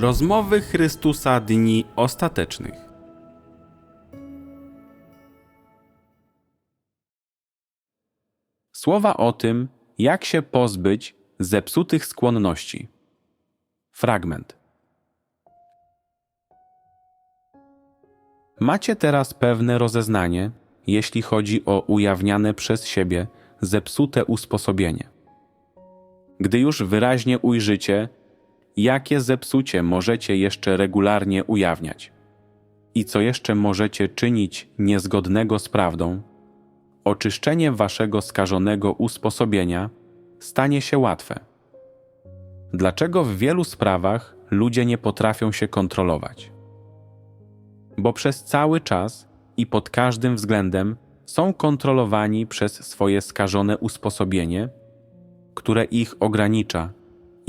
Rozmowy Chrystusa Dni Ostatecznych. Słowa o tym, jak się pozbyć zepsutych skłonności. Fragment. Macie teraz pewne rozeznanie, jeśli chodzi o ujawniane przez siebie zepsute usposobienie. Gdy już wyraźnie ujrzycie, jakie zepsucie możecie jeszcze regularnie ujawniać i co jeszcze możecie czynić niezgodnego z prawdą, oczyszczenie waszego skażonego usposobienia stanie się łatwe. Dlaczego w wielu sprawach ludzie nie potrafią się kontrolować? Bo przez cały czas i pod każdym względem są kontrolowani przez swoje skażone usposobienie, które ich ogranicza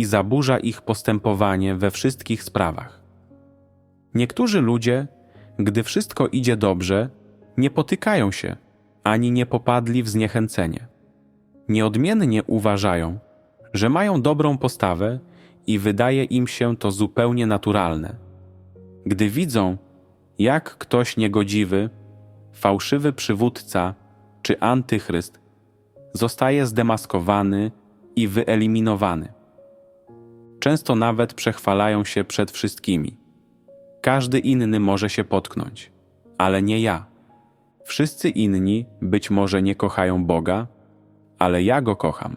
i zaburza ich postępowanie we wszystkich sprawach. Niektórzy ludzie, gdy wszystko idzie dobrze, nie potykają się ani nie popadli w zniechęcenie. Nieodmiennie uważają, że mają dobrą postawę i wydaje im się to zupełnie naturalne. Gdy widzą, jak ktoś niegodziwy, fałszywy przywódca czy antychryst zostaje zdemaskowany i wyeliminowany. Często nawet przechwalają się przed wszystkimi. Każdy inny może się potknąć, ale nie ja. Wszyscy inni być może nie kochają Boga, ale ja go kocham.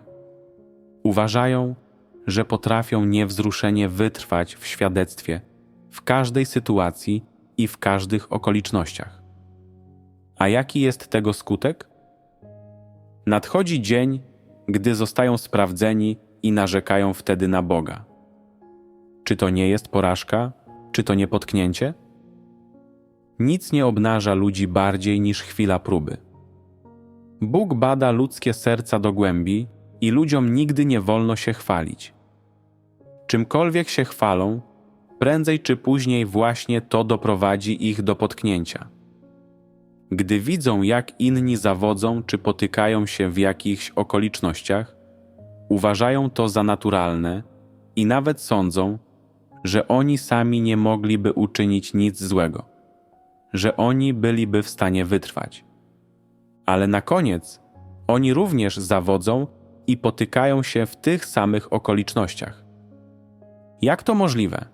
Uważają, że potrafią niewzruszenie wytrwać w świadectwie w każdej sytuacji i w każdych okolicznościach. A jaki jest tego skutek? Nadchodzi dzień, gdy zostają sprawdzeni i narzekają wtedy na Boga. Czy to nie jest porażka, czy to nie potknięcie? Nic nie obnaża ludzi bardziej niż chwila próby. Bóg bada ludzkie serca do głębi i ludziom nigdy nie wolno się chwalić. Czymkolwiek się chwalą, prędzej czy później właśnie to doprowadzi ich do potknięcia. Gdy widzą, jak inni zawodzą czy potykają się w jakichś okolicznościach, uważają to za naturalne i nawet sądzą, że oni sami nie mogliby uczynić nic złego, że oni byliby w stanie wytrwać. Ale na koniec oni również zawodzą i potykają się w tych samych okolicznościach. Jak to możliwe?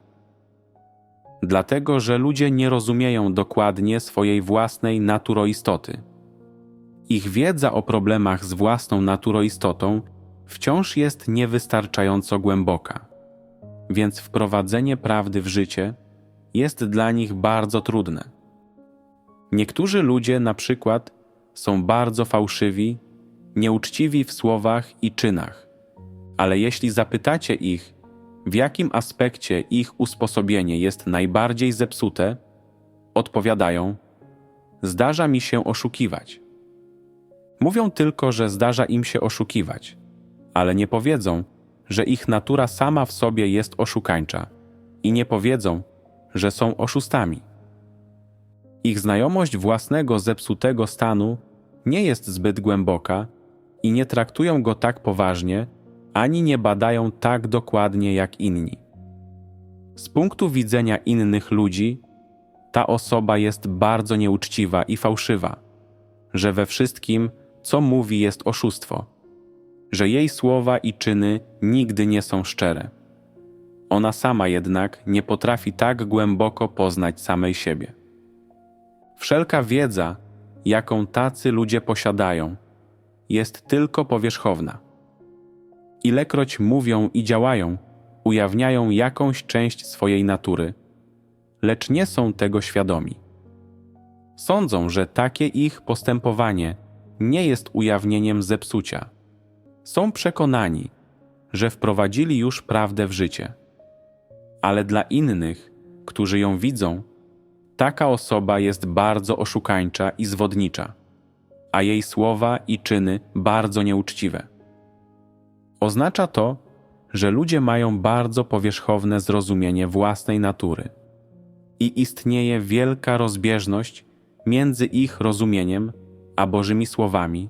Dlatego, że ludzie nie rozumieją dokładnie swojej własnej naturoistoty. Ich wiedza o problemach z własną naturoistotą wciąż jest niewystarczająco głęboka więc wprowadzenie prawdy w życie jest dla nich bardzo trudne. Niektórzy ludzie na przykład są bardzo fałszywi, nieuczciwi w słowach i czynach, ale jeśli zapytacie ich, w jakim aspekcie ich usposobienie jest najbardziej zepsute, odpowiadają: Zdarza mi się oszukiwać. Mówią tylko, że zdarza im się oszukiwać, ale nie powiedzą, że ich natura sama w sobie jest oszukańcza i nie powiedzą, że są oszustami. Ich znajomość własnego zepsutego stanu nie jest zbyt głęboka i nie traktują go tak poważnie, ani nie badają tak dokładnie jak inni. Z punktu widzenia innych ludzi, ta osoba jest bardzo nieuczciwa i fałszywa, że we wszystkim, co mówi, jest oszustwo że jej słowa i czyny nigdy nie są szczere. Ona sama jednak nie potrafi tak głęboko poznać samej siebie. Wszelka wiedza, jaką tacy ludzie posiadają, jest tylko powierzchowna. Ilekroć mówią i działają, ujawniają jakąś część swojej natury, lecz nie są tego świadomi. Sądzą, że takie ich postępowanie nie jest ujawnieniem zepsucia są przekonani, że wprowadzili już prawdę w życie. Ale dla innych, którzy ją widzą, taka osoba jest bardzo oszukańcza i zwodnicza, a jej słowa i czyny bardzo nieuczciwe. Oznacza to, że ludzie mają bardzo powierzchowne zrozumienie własnej natury i istnieje wielka rozbieżność między ich rozumieniem a Bożymi słowami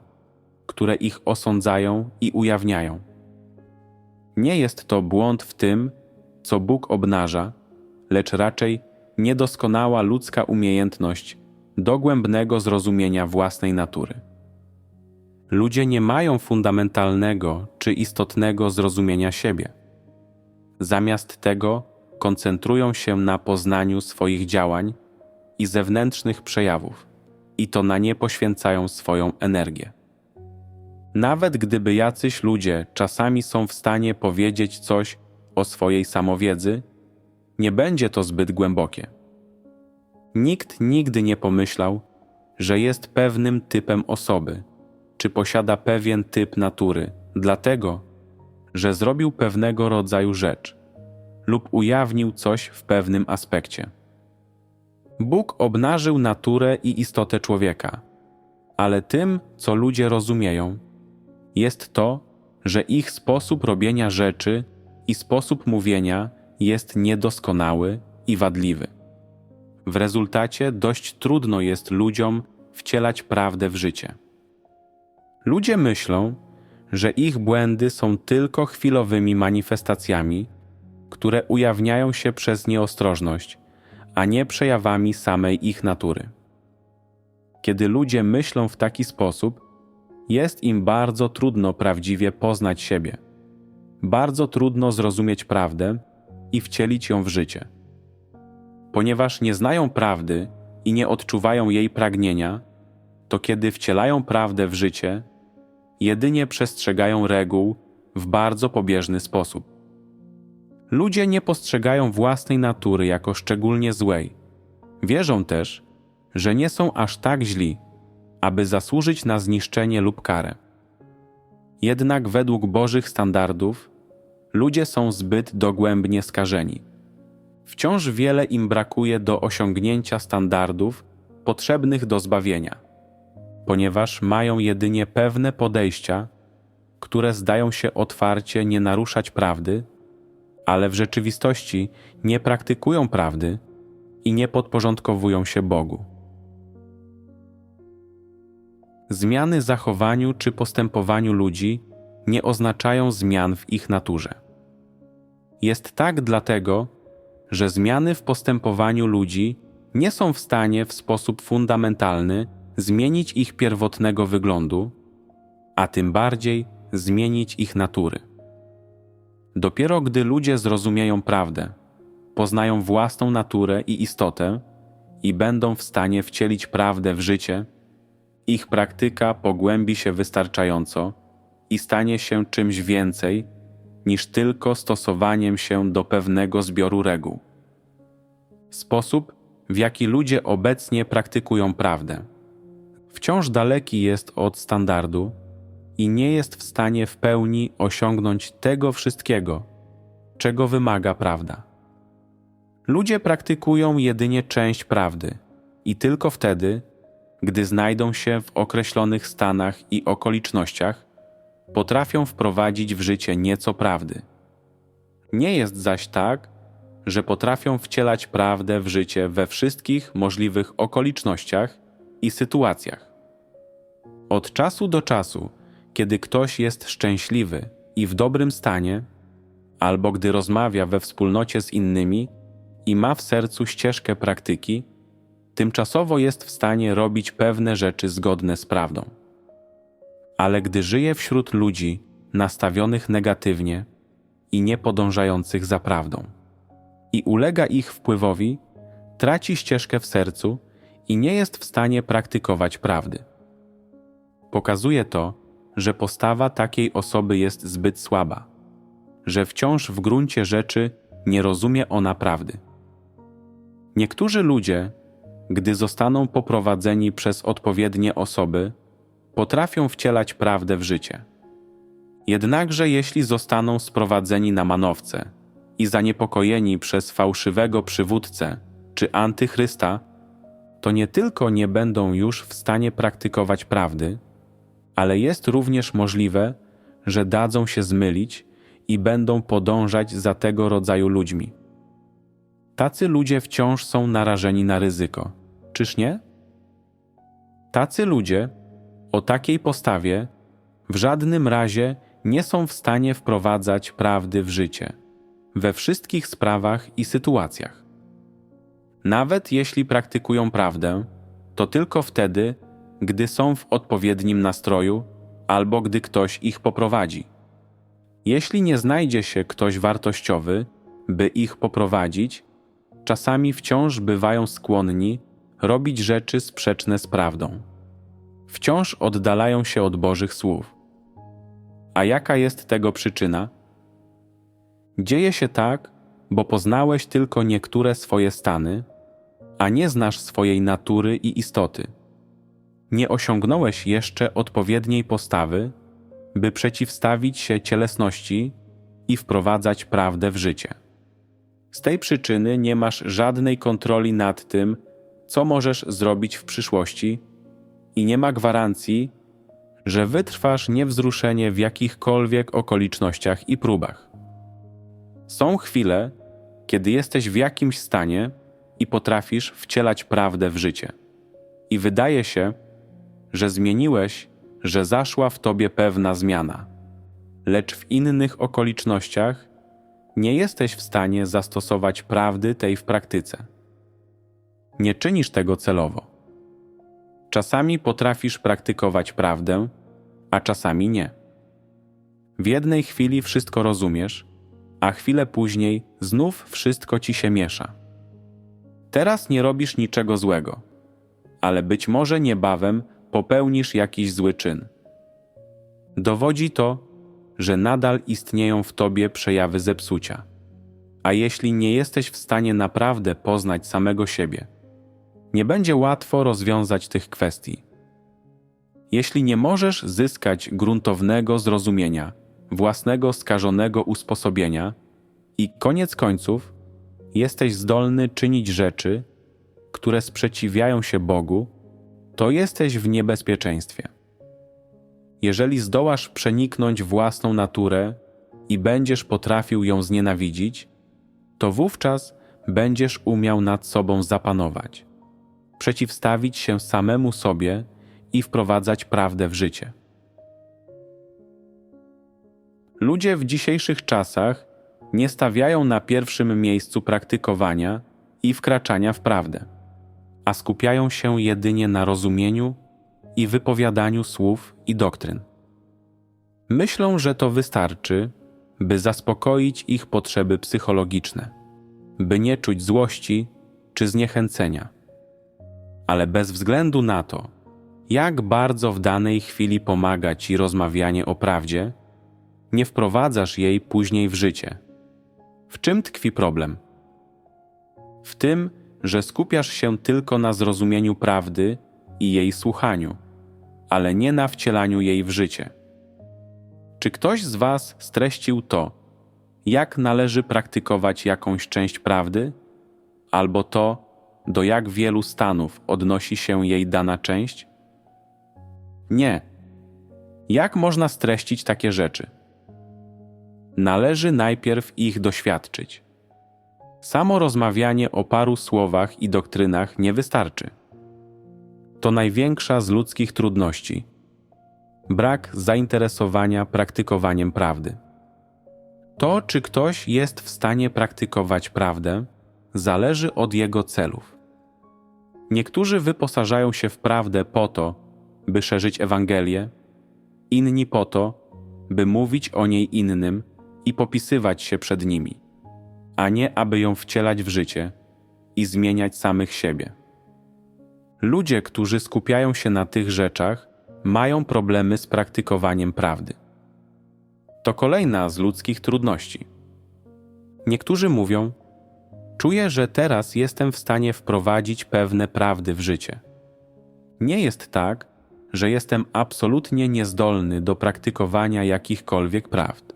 które ich osądzają i ujawniają. Nie jest to błąd w tym, co Bóg obnaża, lecz raczej niedoskonała ludzka umiejętność dogłębnego zrozumienia własnej natury. Ludzie nie mają fundamentalnego czy istotnego zrozumienia siebie. Zamiast tego koncentrują się na poznaniu swoich działań i zewnętrznych przejawów, i to na nie poświęcają swoją energię. Nawet gdyby jacyś ludzie czasami są w stanie powiedzieć coś o swojej samowiedzy, nie będzie to zbyt głębokie. Nikt nigdy nie pomyślał, że jest pewnym typem osoby, czy posiada pewien typ natury, dlatego, że zrobił pewnego rodzaju rzecz lub ujawnił coś w pewnym aspekcie. Bóg obnażył naturę i istotę człowieka, ale tym, co ludzie rozumieją, jest to, że ich sposób robienia rzeczy i sposób mówienia jest niedoskonały i wadliwy. W rezultacie dość trudno jest ludziom wcielać prawdę w życie. Ludzie myślą, że ich błędy są tylko chwilowymi manifestacjami, które ujawniają się przez nieostrożność, a nie przejawami samej ich natury. Kiedy ludzie myślą w taki sposób, jest im bardzo trudno prawdziwie poznać siebie. Bardzo trudno zrozumieć prawdę i wcielić ją w życie. Ponieważ nie znają prawdy i nie odczuwają jej pragnienia, to kiedy wcielają prawdę w życie, jedynie przestrzegają reguł w bardzo pobieżny sposób. Ludzie nie postrzegają własnej natury jako szczególnie złej. Wierzą też, że nie są aż tak źli, aby zasłużyć na zniszczenie lub karę. Jednak według Bożych standardów ludzie są zbyt dogłębnie skażeni. Wciąż wiele im brakuje do osiągnięcia standardów potrzebnych do zbawienia, ponieważ mają jedynie pewne podejścia, które zdają się otwarcie nie naruszać prawdy, ale w rzeczywistości nie praktykują prawdy i nie podporządkowują się Bogu. Zmiany zachowaniu czy postępowaniu ludzi nie oznaczają zmian w ich naturze. Jest tak dlatego, że zmiany w postępowaniu ludzi nie są w stanie w sposób fundamentalny zmienić ich pierwotnego wyglądu, a tym bardziej zmienić ich natury. Dopiero gdy ludzie zrozumieją prawdę, poznają własną naturę i istotę i będą w stanie wcielić prawdę w życie, ich praktyka pogłębi się wystarczająco i stanie się czymś więcej niż tylko stosowaniem się do pewnego zbioru reguł. Sposób, w jaki ludzie obecnie praktykują prawdę, wciąż daleki jest od standardu i nie jest w stanie w pełni osiągnąć tego wszystkiego, czego wymaga prawda. Ludzie praktykują jedynie część prawdy i tylko wtedy, gdy znajdą się w określonych stanach i okolicznościach, potrafią wprowadzić w życie nieco prawdy. Nie jest zaś tak, że potrafią wcielać prawdę w życie we wszystkich możliwych okolicznościach i sytuacjach. Od czasu do czasu, kiedy ktoś jest szczęśliwy i w dobrym stanie, albo gdy rozmawia we wspólnocie z innymi i ma w sercu ścieżkę praktyki, tymczasowo jest w stanie robić pewne rzeczy zgodne z prawdą. Ale gdy żyje wśród ludzi nastawionych negatywnie i nie podążających za prawdą, i ulega ich wpływowi, traci ścieżkę w sercu i nie jest w stanie praktykować prawdy. Pokazuje to, że postawa takiej osoby jest zbyt słaba, że wciąż w gruncie rzeczy nie rozumie ona prawdy. Niektórzy ludzie gdy zostaną poprowadzeni przez odpowiednie osoby, potrafią wcielać prawdę w życie. Jednakże, jeśli zostaną sprowadzeni na manowce i zaniepokojeni przez fałszywego przywódcę czy antychrysta, to nie tylko nie będą już w stanie praktykować prawdy, ale jest również możliwe, że dadzą się zmylić i będą podążać za tego rodzaju ludźmi. Tacy ludzie wciąż są narażeni na ryzyko czyż nie? Tacy ludzie o takiej postawie w żadnym razie nie są w stanie wprowadzać prawdy w życie we wszystkich sprawach i sytuacjach. Nawet jeśli praktykują prawdę, to tylko wtedy, gdy są w odpowiednim nastroju albo gdy ktoś ich poprowadzi. Jeśli nie znajdzie się ktoś wartościowy, by ich poprowadzić, czasami wciąż bywają skłonni robić rzeczy sprzeczne z prawdą. Wciąż oddalają się od Bożych słów. A jaka jest tego przyczyna? Dzieje się tak, bo poznałeś tylko niektóre swoje stany, a nie znasz swojej natury i istoty. Nie osiągnąłeś jeszcze odpowiedniej postawy, by przeciwstawić się cielesności i wprowadzać prawdę w życie. Z tej przyczyny nie masz żadnej kontroli nad tym, co możesz zrobić w przyszłości, i nie ma gwarancji, że wytrwasz niewzruszenie w jakichkolwiek okolicznościach i próbach. Są chwile, kiedy jesteś w jakimś stanie i potrafisz wcielać prawdę w życie. I wydaje się, że zmieniłeś, że zaszła w tobie pewna zmiana. Lecz w innych okolicznościach nie jesteś w stanie zastosować prawdy tej w praktyce. Nie czynisz tego celowo. Czasami potrafisz praktykować prawdę, a czasami nie. W jednej chwili wszystko rozumiesz, a chwilę później znów wszystko ci się miesza. Teraz nie robisz niczego złego, ale być może niebawem popełnisz jakiś zły czyn. Dowodzi to, że nadal istnieją w tobie przejawy zepsucia. A jeśli nie jesteś w stanie naprawdę poznać samego siebie, nie będzie łatwo rozwiązać tych kwestii. Jeśli nie możesz zyskać gruntownego zrozumienia, własnego skażonego usposobienia i koniec końców jesteś zdolny czynić rzeczy, które sprzeciwiają się Bogu, to jesteś w niebezpieczeństwie. Jeżeli zdołasz przeniknąć własną naturę i będziesz potrafił ją znienawidzić, to wówczas będziesz umiał nad sobą zapanować, przeciwstawić się samemu sobie i wprowadzać prawdę w życie. Ludzie w dzisiejszych czasach nie stawiają na pierwszym miejscu praktykowania i wkraczania w prawdę, a skupiają się jedynie na rozumieniu i wypowiadaniu słów i doktryn. Myślą, że to wystarczy, by zaspokoić ich potrzeby psychologiczne, by nie czuć złości czy zniechęcenia. Ale bez względu na to, jak bardzo w danej chwili pomaga ci rozmawianie o prawdzie, nie wprowadzasz jej później w życie. W czym tkwi problem? W tym, że skupiasz się tylko na zrozumieniu prawdy i jej słuchaniu, ale nie na wcielaniu jej w życie. Czy ktoś z Was streścił to, jak należy praktykować jakąś część prawdy, albo to, do jak wielu stanów odnosi się jej dana część? Nie. Jak można streścić takie rzeczy? Należy najpierw ich doświadczyć. Samo rozmawianie o paru słowach i doktrynach nie wystarczy. To największa z ludzkich trudności brak zainteresowania praktykowaniem prawdy. To, czy ktoś jest w stanie praktykować prawdę, zależy od jego celów. Niektórzy wyposażają się w prawdę po to, by szerzyć Ewangelię, inni po to, by mówić o niej innym i popisywać się przed nimi, a nie aby ją wcielać w życie i zmieniać samych siebie. Ludzie, którzy skupiają się na tych rzeczach, mają problemy z praktykowaniem prawdy. To kolejna z ludzkich trudności. Niektórzy mówią: Czuję, że teraz jestem w stanie wprowadzić pewne prawdy w życie. Nie jest tak, że jestem absolutnie niezdolny do praktykowania jakichkolwiek prawd.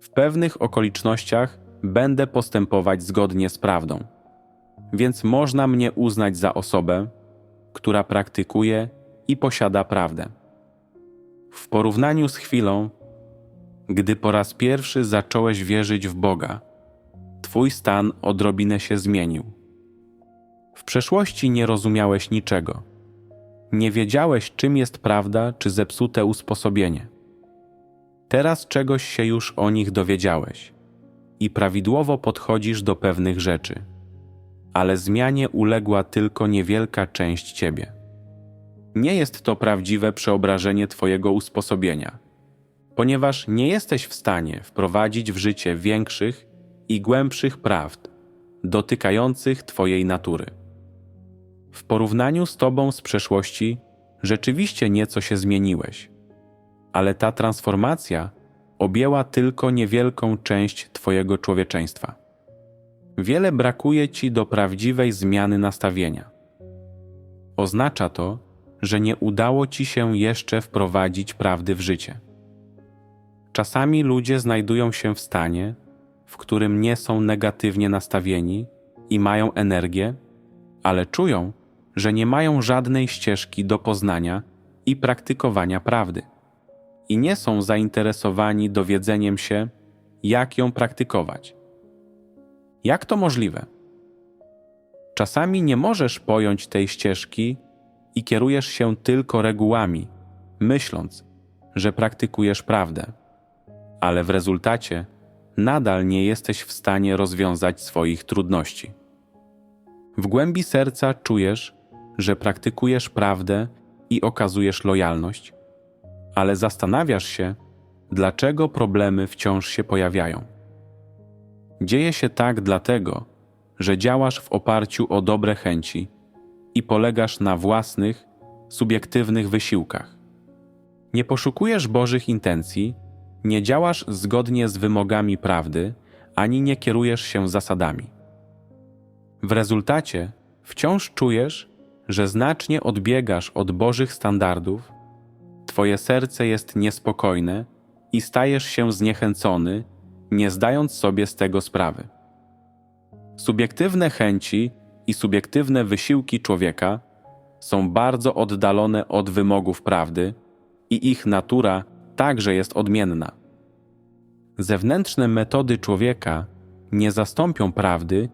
W pewnych okolicznościach będę postępować zgodnie z prawdą, więc można mnie uznać za osobę, która praktykuje i posiada prawdę. W porównaniu z chwilą, gdy po raz pierwszy zacząłeś wierzyć w Boga, Twój stan odrobinę się zmienił. W przeszłości nie rozumiałeś niczego. Nie wiedziałeś, czym jest prawda czy zepsute usposobienie. Teraz czegoś się już o nich dowiedziałeś i prawidłowo podchodzisz do pewnych rzeczy. ale zmianie uległa tylko niewielka część ciebie. Nie jest to prawdziwe przeobrażenie Twojego usposobienia, ponieważ nie jesteś w stanie wprowadzić w życie większych i głębszych prawd dotykających Twojej natury. W porównaniu z Tobą z przeszłości rzeczywiście nieco się zmieniłeś, ale ta transformacja objęła tylko niewielką część Twojego człowieczeństwa. Wiele brakuje Ci do prawdziwej zmiany nastawienia. Oznacza to, że nie udało Ci się jeszcze wprowadzić prawdy w życie. Czasami ludzie znajdują się w stanie, w którym nie są negatywnie nastawieni i mają energię, ale czują, że nie mają żadnej ścieżki do poznania i praktykowania prawdy. I nie są zainteresowani dowiedzeniem się, jak ją praktykować. Jak to możliwe? Czasami nie możesz pojąć tej ścieżki i kierujesz się tylko regułami, myśląc, że praktykujesz prawdę, ale w rezultacie nadal nie jesteś w stanie rozwiązać swoich trudności. W głębi serca czujesz, że praktykujesz prawdę i okazujesz lojalność, ale zastanawiasz się, dlaczego problemy wciąż się pojawiają. Dzieje się tak dlatego, że działasz w oparciu o dobre chęci i polegasz na własnych, subiektywnych wysiłkach. Nie poszukujesz Bożych intencji, nie działasz zgodnie z wymogami prawdy, ani nie kierujesz się zasadami. W rezultacie wciąż czujesz, że znacznie odbiegasz od Bożych standardów, Twoje serce jest niespokojne i stajesz się zniechęcony, nie zdając sobie z tego sprawy. Subiektywne chęci i subiektywne wysiłki człowieka są bardzo oddalone od wymogów prawdy i ich natura także jest odmienna. Zewnętrzne metody człowieka nie zastąpią prawdy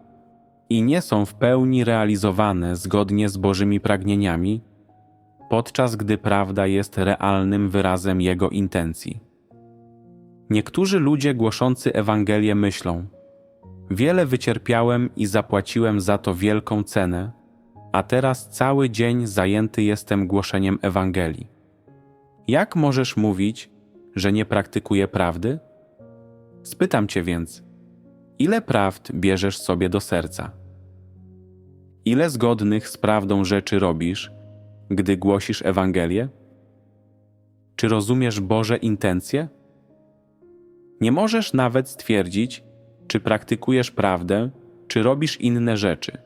i nie są w pełni realizowane zgodnie z Bożymi pragnieniami, podczas gdy prawda jest realnym wyrazem Jego intencji. Niektórzy ludzie głoszący Ewangelię myślą: Wiele wycierpiałem i zapłaciłem za to wielką cenę, a teraz cały dzień zajęty jestem głoszeniem Ewangelii. Jak możesz mówić, że nie praktykuję prawdy? Spytam cię więc, ile prawd bierzesz sobie do serca? Ile zgodnych z prawdą rzeczy robisz, gdy głosisz Ewangelię? Czy rozumiesz Boże intencje? Nie możesz nawet stwierdzić, czy praktykujesz prawdę, czy robisz inne rzeczy,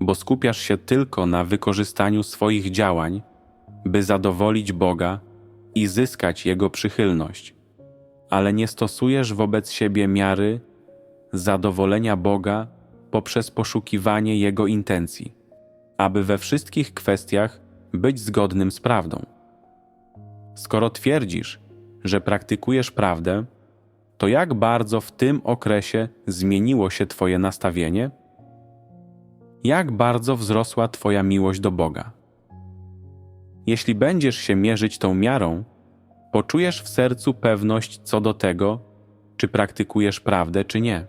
bo skupiasz się tylko na wykorzystaniu swoich działań, by zadowolić Boga i zyskać Jego przychylność, ale nie stosujesz wobec siebie miary zadowolenia Boga poprzez poszukiwanie Jego intencji, aby we wszystkich kwestiach być zgodnym z prawdą. Skoro twierdzisz, że praktykujesz prawdę, to jak bardzo w tym okresie zmieniło się Twoje nastawienie? Jak bardzo wzrosła Twoja miłość do Boga? Jeśli będziesz się mierzyć tą miarą, poczujesz w sercu pewność co do tego, czy praktykujesz prawdę, czy nie.